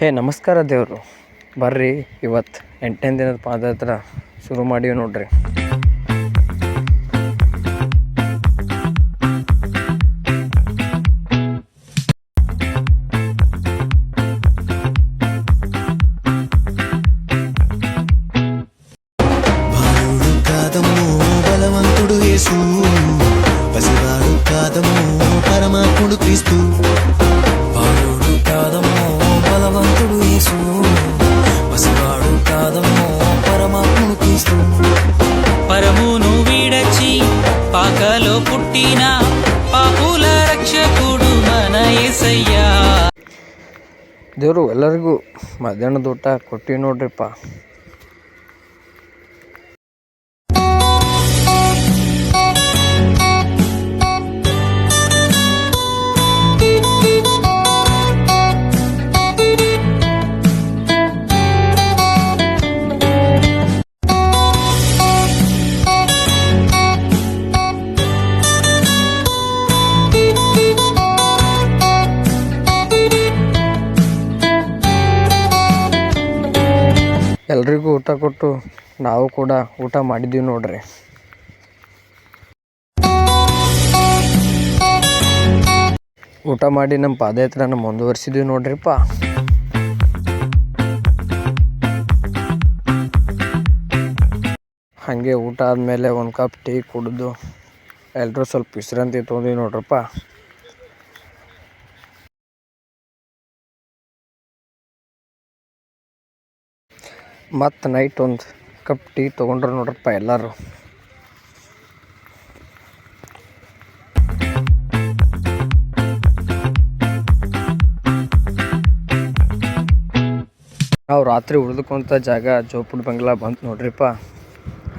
ಹೇ ನಮಸ್ಕಾರ ದೇವರು ಬರ್ರಿ ಇವತ್ತು ಎಂಟನೇ ದಿನದ ಪಾದಯಾತ್ರೆ ಶುರು ಮಾಡೀವಿ ನೋಡ್ರಿ బాలుడు కాదమ్మో బలవంతుడు యేసు పసివాడు కాదమ్మో పరమాత్ముడు క్రీస్తు పుట్టిన పాపుల రక్షకుడు మన యేసయ్యా ದೇವರು ಎಲ್ಲರಿಗೂ ಮಧ್ಯಾಹ್ನದ ಊಟ ಕೊಟ್ಟಿವಿ ನೋಡ್ರಿಪ್ಪ ಎಲ್ರಿಗೂ ಊಟ ಕೊಟ್ಟು ನಾವು ಕೂಡ ಊಟ ಮಾಡಿದ್ದೀವಿ ನೋಡ್ರಿ. ಊಟ ಮಾಡಿ ನಮ್ಮ ಪಾದಯಾತ್ರೆನ ಮುಂದುವರಿಸಿದ್ವಿ ನೋಡ್ರಿಪ್ಪ. ಹಾಗೆ ಊಟ ಆದಮೇಲೆ ಒಂದು ಕಪ್ ಟೀ ಕುಡಿದು ಎಲ್ಲರೂ ಸ್ವಲ್ಪ ವಿಶ್ರಾಂತಿ ತೊಗೊಂಡಿವಿ ನೋಡ್ರಪ್ಪ. ಮತ್ತು ನೈಟ್ ಒಂದು ಕಪ್ ಟೀ ತೊಗೊಂಡ್ರು ನೋಡ್ರಪ್ಪ ಎಲ್ಲರೂ. ನಾವು ರಾತ್ರಿ ಉಳಿದುಕೊಂತ ಜಾಗ ಜೋಪುಡ್ ಬಂಗ್ಲಾ ಬಂತು ನೋಡ್ರಿಪ್ಪ.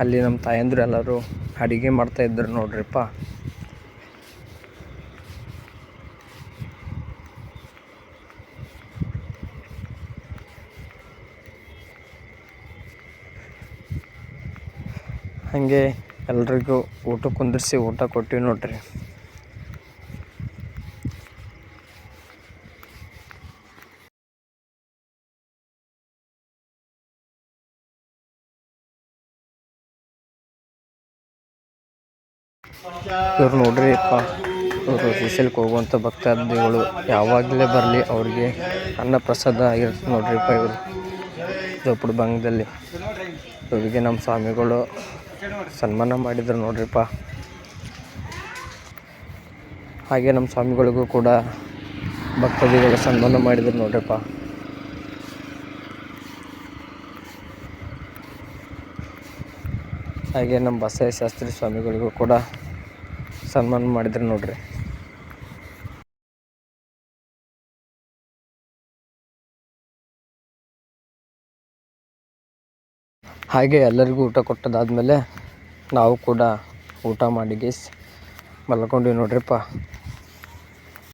ಅಲ್ಲಿ ನಮ್ಮ ತಾಯಂದ್ರು ಎಲ್ಲರೂ ಅಡಿಗೆ ಮಾಡ್ತಾ ಇದ್ರು ನೋಡ್ರಿಪ್ಪ. ಹಾಗೆ ಎಲ್ರಿಗೂ ಊಟ ಕುಂದಿರಿಸಿ ಊಟ ಕೊಟ್ಟಿವಿ ನೋಡ್ರಿ. ಇವ್ರು ನೋಡ್ರಿ ಅಪ್ಪ, ಇವರು ಶ್ರೀಶೈಲಕ್ಕೆ ಹೋಗುವಂಥ ಭಕ್ತಾದಿಗಳು ಯಾವಾಗಲೇ ಬರಲಿ ಅವ್ರಿಗೆ ಅನ್ನ ಪ್ರಸಾದ ಆಗಿರುತ್ತೆ ನೋಡ್ರಿಪ್ಪ ಇವರು. ಜೋಪುಡ್ ಬಂಗದಲ್ಲಿ. ಇವರಿಗೆ ನಮ್ಮ ಸ್ವಾಮಿಗಳು ಸನ್ಮಾನ ಮಾಡಿದ್ರು ನೋಡ್ರಿಪ್ಪ. ಹಾಗೆ ನಮ್ಮ ಸ್ವಾಮಿಗಳಿಗೂ ಕೂಡ ಭಕ್ತಾದಿಗಳು ಸನ್ಮಾನ ಮಾಡಿದ್ರು ನೋಡ್ರಿಪ್ಪ. ಹಾಗೆ ನಮ್ಮ ಬಸವ ಶಾಸ್ತ್ರಿ ಸ್ವಾಮಿಗಳಿಗೂ ಕೂಡ ಸನ್ಮಾನ ಮಾಡಿದ್ರು ನೋಡ್ರಿ. ಹಾಗೆ ಎಲ್ಲರಿಗೂ ಊಟ ಕೊಟ್ಟದಾದ್ಮೇಲೆ ನಾವು ಕೂಡ ಊಟ ಮಾಡಿ ಗೇಸ್ ಮಲ್ಕೊಂಡ್ವಿ ನೋಡ್ರಿಪ್ಪ.